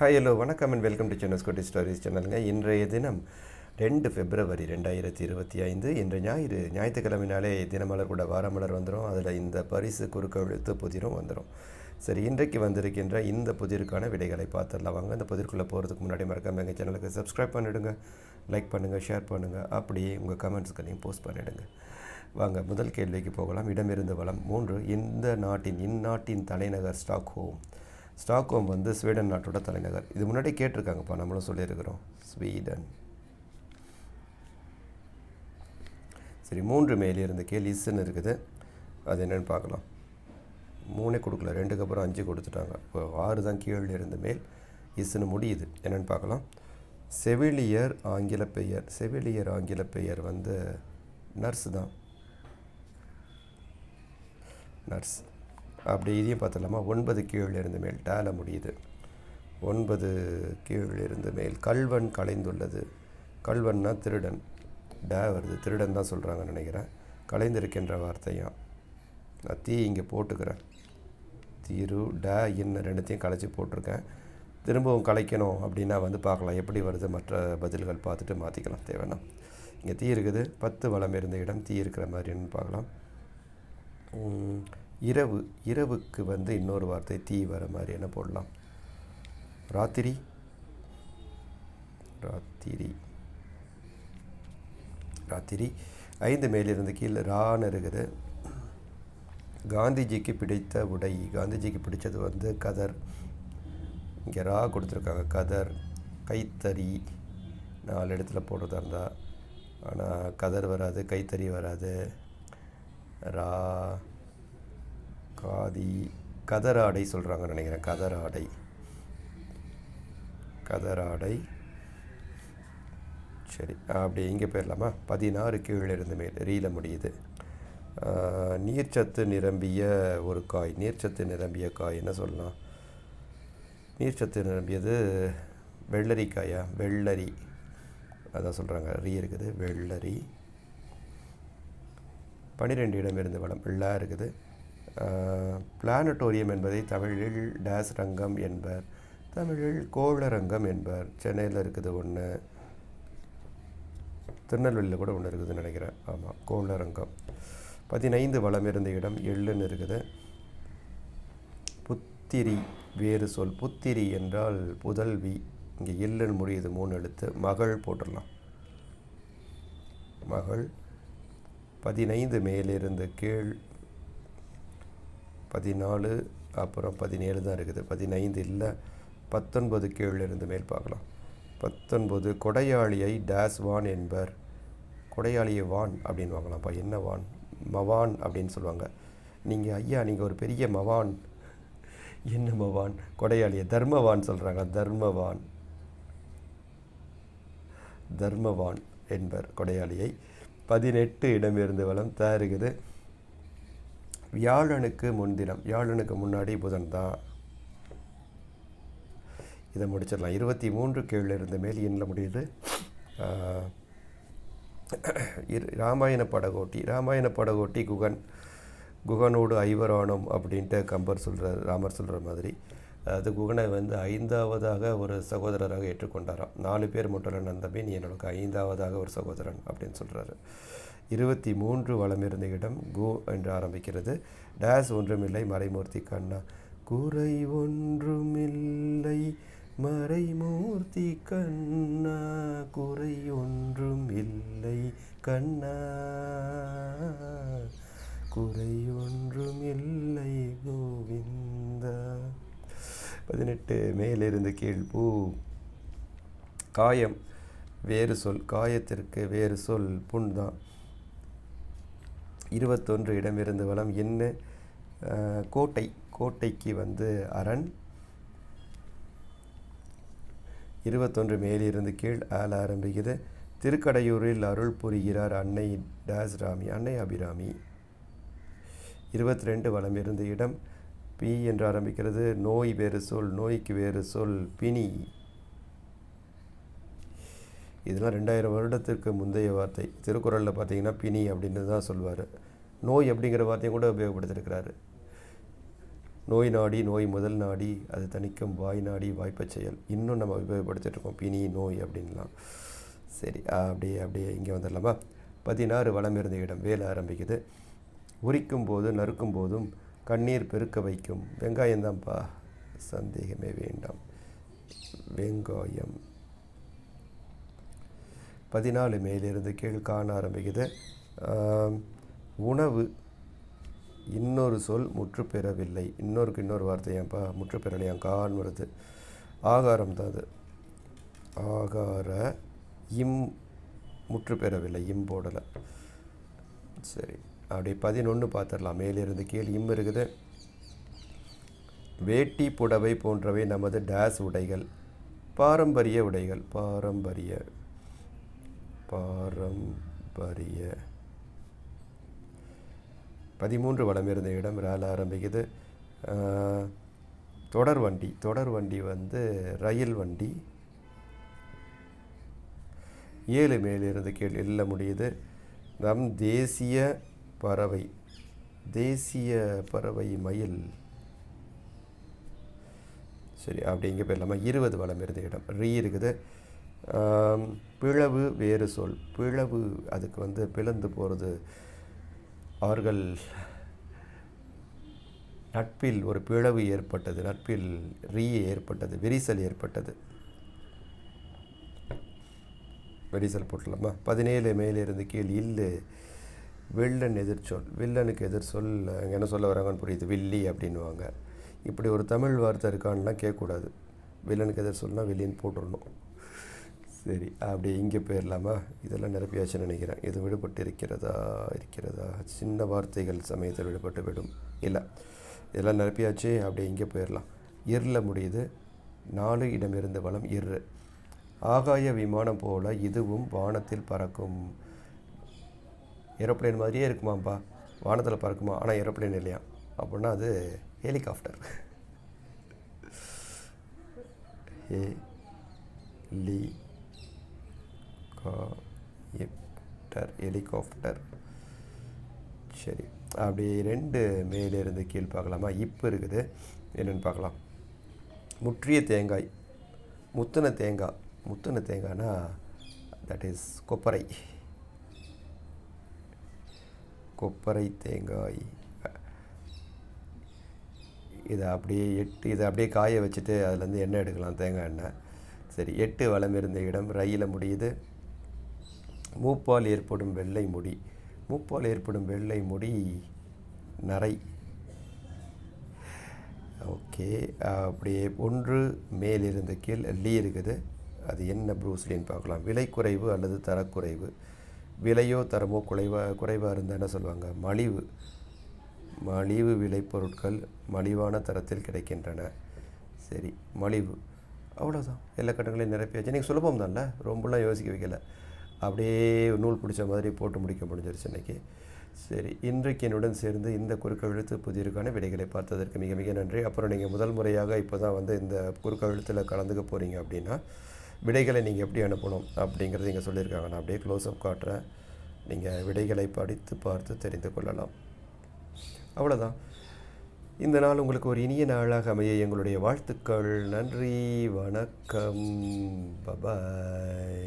Hi hello வணக்கம் and welcome to சென்னஸ்கோட்டி stories சேனலுங்க இன்றைய தினம் ரெண்டு பிப்ரவரி ரெண்டாயிரத்தி இருபத்தி ஐந்து. இன்று ஞாயிறு ஞாயிற்றுக்கிழமைனாலே தினமலர் கூட வாரமலர் வந்துடும் அதில் இந்த பரிசு குறுக்க எழுத்து புதிரும் வந்துடும் சரி இன்றைக்கு வந்திருக்கின்ற இந்த புதிருக்கான விடைகளை பார்த்துடலாம். வாங்க இந்த புதிர்க்குள்ளே போகிறதுக்கு முன்னாடி மறக்காம எங்கள் சேனலுக்கு சப்ஸ்கிரைப் பண்ணிவிடுங்க லைக் பண்ணுங்கள் ஷேர் பண்ணுங்கள் அப்படியே உங்கள் கமெண்ட்ஸ்களையும் போஸ்ட் பண்ணிவிடுங்க வாங்க முதல் கேள்விக்கு போகலாம். இடமிருந்து வளம் மூன்று. இந்த நாட்டின் இந்நாட்டின் தலைநகர் ஸ்டாக்ஹோம். ஸ்டாக்ஹோம் வந்து ஸ்வீடன் நாட்டோட தலைநகர். இது முன்னாடி கேட்டிருக்காங்கப்பா நம்மளும் சொல்லியிருக்கிறோம். ஸ்வீடன். சரி மூன்று மேலே இருந்த கேள்வி இஸ்ன்னு இருக்குது. அது என்னென்னு பார்க்கலாம். மூணே கொடுக்கல ரெண்டுக்கு அப்புறம் அஞ்சு கொடுத்துட்டாங்க. இப்போ ஆறு தான் கீழே இருந்த மேல். இஸ்ன்னு முடியுது. என்னென்னு பார்க்கலாம். செவிலியர் ஆங்கில பெயர். செவிலியர் ஆங்கில பெயர் வந்து நர்ஸ் தான். நர்ஸ். அப்படி இதையும் பார்த்துடலாமா? ஒன்பது கீழிலிருந்து இருந்து மேல் டேல முடியுது. ஒன்பது கீழிலிருந்து இருந்து மேல் கல்வன் கலைந்துள்ளது. கல்வன்னா திருடன். டே வருது. திருடன் தான் சொல்கிறாங்கன்னு நினைக்கிறேன். கலைந்திருக்கின்ற வார்த்தையும். நான் தீ இங்கே போட்டுக்கிறேன். தீரு டே இன்னும் ரெண்டுத்தையும் கலைச்சி போட்டிருக்கேன். திரும்பவும் கலைக்கணும் அப்படின்னா வந்து பார்க்கலாம். எப்படி வருது மற்ற பதில்கள் பார்த்துட்டு மாற்றிக்கலாம் தேவைன்னா. இங்கே தீ இருக்குது. பத்து வளம் இருந்த இடம் தீ இருக்கிற மாதிரின்னு பார்க்கலாம். இரவு இரவுக்கு வந்து இன்னொரு வார்த்தை தீ வர மாதிரி என்ன போடலாம்? ராத்திரி? ராத்திரி. ராத்திரி. ஐந்து மேலிருந்து கீழே ரான்னு இருக்குது காந்திஜிக்கு பிடித்த உடை. காந்திஜிக்கு பிடிச்சது வந்து கதர். இங்கே ரா கொடுத்துருக்காங்க கதர். கைத்தறி. நாலு இடத்துல போடுறதா இருந்தால் ஆனால் கதர் வராது கைத்தறி வராது. ரா. காதி கதராடை சொல்கிறாங்கன்னு நினைக்கிறேன். கதராடை. கதராடை. சரி அப்படி இங்கே போயிடலாமா பதினாறு கீழே இருந்து மேல் ரீல முடியுது. நீர்ச்சத்து நிரம்பிய ஒரு காய். நீர்ச்சத்து நிரம்பிய காய் என்ன சொல்லலாம்? நீர்ச்சத்து நிரம்பியது வெள்ளரிக்காயா? வெள்ளரி. அதான் சொல்கிறாங்க ரீ இருக்குது. வெள்ளரி. பன்னிரெண்டு இடம் இருந்து வளம். வெள்ளா இருக்குது. பிளானட்டோரியம் என்பதை தமிழில் டேஸ் ரங்கம் என்பர் தமிழில் கோளரங்கம் என்பர். சென்னையில் இருக்குது ஒன்று திருநெல்வேலியில் கூட ஒன்று இருக்குதுன்னு நினைக்கிறேன். ஆமாம் கோளரங்கம் பதினைந்து வளம் இருந்த இடம் எள்ளுன்னு இருக்குது. புத்திரி வேறு சொல். புத்திரி என்றால் புதல்வி இங்கே எள்ளுன்னு முடியுது மூணு எழுத்து. மகள் போட்டுடலாம். மகள். பதினைந்து மேலிருந்து கீழ் பதினாலு அப்புறம் பதினேழு தான் இருக்குது. பதினைந்து இல்லை பத்தொன்பது கீழிருந்து மேல் பார்க்கலாம். பத்தொன்பது கொடையாளியை டேஸ் வான் என்பர். கொடையாளியை வான் அப்படின்னு வாங்கலாம்ப்பா. என்ன வான்? மவான் அப்படின்னு சொல்லுவாங்க. நீங்கள் ஐயா நீங்கள் ஒரு பெரிய மவான். என்ன மவான்? கொடையாளியை தர்மவான் சொல்கிறாங்க தர்மவான். தர்மவான் என்பர் கொடையாளியை. பதினெட்டு இடமிருந்து வளம் தயாரிக்குது. வியாழனுக்கு முன்தினம் வியாழனுக்கு முன்னாடி புதன் தான் இதை முடிச்சிடலாம். இருபத்தி மூன்று கீழே இருந்த மேல் எண்ணில் முடியுது. இரு- ராமாயண படகோட்டி ராமாயண படகோட்டி குகன் குகனோடு ஐவரானும் அப்படின்ட்டு கம்பர் சொல்கிறார் ராமர் சொல்கிற மாதிரி. அது குகனை வந்து ஐந்தாவதாக ஒரு சகோதரராக ஏற்றுக்கொண்டாராம். நாலு பேர் மட்டும் இல்லை நந்தமே நீ என்னோட ஐந்தாவதாக ஒரு சகோதரன் அப்படின்னு சொல்கிறாரு இருபத்தி மூன்று வளம் இருந்த இடம் கோ என்று ஆரம்பிக்கிறது. டேஸ் ஒன்றுமில்லை மறைமூர்த்தி கண்ணா. குறை ஒன்றுமில்லை மறைமூர்த்தி கண்ணா. குறை ஒன்றும் இல்லை கண்ணா. குறை ஒன்றும் இல்லை கோவிந்தா. பதினெட்டு மேலிருந்து கீழ் பூ. காயம் வேறு சொல் காயத்திற்கு வேறு சொல் புண் தான் இருபத்தொன்று இடமிருந்து வளம் என்ன? கோட்டை கோட்டைக்கு வந்து அரண். இருபத்தொன்று மேலிருந்து கீழ் ஆள ஆரம்பிக்குது. திருக்கடையூரில் அருள் புரிகிறார் அன்னை டேஸ் ராமி அன்னை அபிராமி. இருபத்தி ரெண்டு வளம் இருந்த இடம் பி என்று ஆரம்பிக்கிறது. நோய் வேறு சொல் நோய்க்கு வேறு சொல் பிணி. இதெல்லாம் ரெண்டாயிரம் வருடத்திற்கு முந்தைய வார்த்தை. திருக்குறளில் பார்த்தீங்கன்னா பிணி அப்படின்னு தான் சொல்வார். நோய் அப்படிங்கிற வார்த்தையும் கூட உபயோகப்படுத்திருக்கிறாரு. நோய் நாடி நோய் முதல் நாடி அது தணிக்கும் வாய் நாடி வாய்ப்பை செயல். இன்னும் நம்ம உபயோகப்படுத்திட்டு இருக்கோம். பிணி நோய் அப்படின்லாம். சரி அப்படியே அப்படியே இங்கே வந்துடலாமா? பதினாறு வளம் இருந்த இடம். வேலை ஆரம்பிக்குது. உரிக்கும் போது நறுக்கும் போதும் கண்ணீர் பெருக்க வைக்கும். வெங்காயம்தான்ப்பா. சந்தேகமே வேண்டாம். வெங்காயம். பதினாலு மேலிருந்து கீழ் காண ஆரம்பிக்குது. உணவு இன்னொரு சொல் முற்று பெறவில்லை இன்னொருக்கு இன்னொரு வார்த்தை ஏன்ப்பா முற்று கான் வருது. ஆகாரம் தான் அது. ஆகார இம் முற்று பெறவில்லை இம் போடலை. சரி அப்படி பதினொன்று பார்த்துடலாம். மேலிருந்து கீழ் இம் இருக்குது. வேட்டி புடவை போன்றவை நமது டேஸ் உடைகள் பாரம்பரிய உடைகள் பாரம்பரிய பாரம்பரிய. பதிமூன்று வளம் இருந்த இடம் ரால ஆரம்பிக்குது தொடர் வண்டி தொடர் வண்டி வந்து ரயில் வண்டி. ஏழு மேலிருந்து கீழ் எல்ல முடியுது. நம் தேசிய பறவை தேசிய பறவை மயில். சரி அப்படி எங்கே போயிடலாமா? இருபது வளம் இருந்த இடம். ரீ இருக்குது. பிளவு வேறு சொல். பிளவு அதுக்கு வந்து பிளந்து போகிறது அவர்கள் நட்பில் ஒரு பிளவு ஏற்பட்டது. நட்பில் ரீ ஏற்பட்டது. விரிசல் ஏற்பட்டது. விரிசல் போட்டலாமா பதினேழு மேலிருந்து கீழ் இல்லு. வில்லன் எதிர்ச்சொல் வில்லனுக்கு எதிர் சொல் அங்கே என்ன சொல்ல வராங்கன்னு புரியுது. வில்லி அப்படின்னுவாங்க. இப்படி ஒரு தமிழ் வார்த்தை இருக்கான்லாம் கேட்கக்கூடாது. வில்லனுக்கு எதிர் சொல்னால் வில்லின்னு போட்டுடணும். சரி அப்படி இங்கே போயிடலாமா? இதெல்லாம் நிரப்பியாச்சுன்னு நினைக்கிறேன். இது விடுபட்டு இருக்கிறதா? இருக்கிறதா சின்ன வார்த்தைகள் சமயத்தில் விடுபட்டு விடும். இல்லை. இதெல்லாம் நிரப்பியாச்சு அப்படி இங்கே போயிடலாம். இருள முடியுது. நாலு இடமிருந்து வளம் இரு ஆகாய விமானம் போல இதுவும் வானத்தில் பறக்கும். ஏரோப்ளேன் மாதிரியே இருக்குமாப்பா வானத்தில் பறக்குமா? ஆனால் ஏரோப்ளேன் இல்லையா? அப்படின்னா அது ஹெலிகாப்டர். Helicopter helicopter. சரி அப்படி ரெண்டு மேலேருந்து கீழ் பார்க்கலாமா? இப்போ இருக்குது. என்னென்னு பார்க்கலாம். முற்றிய தேங்காய் முத்தின தேங்காய் முத்தின தேங்காய்னா தட் இஸ் கொப்பரை. கொப்பரை தேங்காய். இதை அப்படியே எட்டு இதை அப்படியே காய வச்சுட்டு அதுலேருந்து எண்ணெய் எடுக்கலாம். தேங்காய் எண்ணெய். சரி எட்டு வளம் இருந்த இடம் ரயில முடியுது. மூப்பால் ஏற்படும் வெள்ளை முடி. மூப்பால் ஏற்படும் வெள்ளை முடி நரை. ஓகே அப்படியே ஒன்று மேலிருந்து கீழ் லீ இருக்குது. அது என்ன ப்ரூஸ்லின்னு பார்க்கலாம். விலை குறைவு அல்லது தரக்குறைவு. விலையோ தரமோ குறைவாக குறைவாக இருந்தால் என்ன சொல்லுவாங்க? மலிவு. மலிவு விளைபொருட்கள் மலிவான தரத்தில் கிடைக்கின்றன. சரி மலிவு. அவ்வளோதான் எல்லா கட்டங்களையும் நிரப்பியாச்சு நீங்கள் சுலபம் தான்ல ரொம்பலாம் யோசிக்க வைக்கல. அப்படியே நூல் பிடிச்ச மாதிரி போட்டு முடிக்க முடிஞ்சிருச்சு இன்றைக்கி சரி இன்றைக்கு என்னுடன் சேர்ந்து இந்த குறுக்கெழுத்து புதிருக்கான விடைகளை பார்த்ததற்கு மிக மிக நன்றி. அப்புறம் நீங்கள் முதல் முறையாக இப்போ தான் வந்து இந்த குறுக்கெழுத்தில் கலந்துக்க போகிறீங்க அப்படின்னா விடைகளை நீங்கள் எப்படி அனுப்பணும் அப்படிங்கிறது இங்கே சொல்லியிருக்காங்க. நான் அப்படியே க்ளோஸ்அப் காட்டுறேன். நீங்கள் விடைகளை படித்து பார்த்து தெரிந்து கொள்ளலாம். அவ்வளோதான் இந்த நாள் உங்களுக்கு ஒரு இனிய நாளாக அமைய எங்களுடைய வாழ்த்துக்கள். நன்றி வணக்கம். பபாய்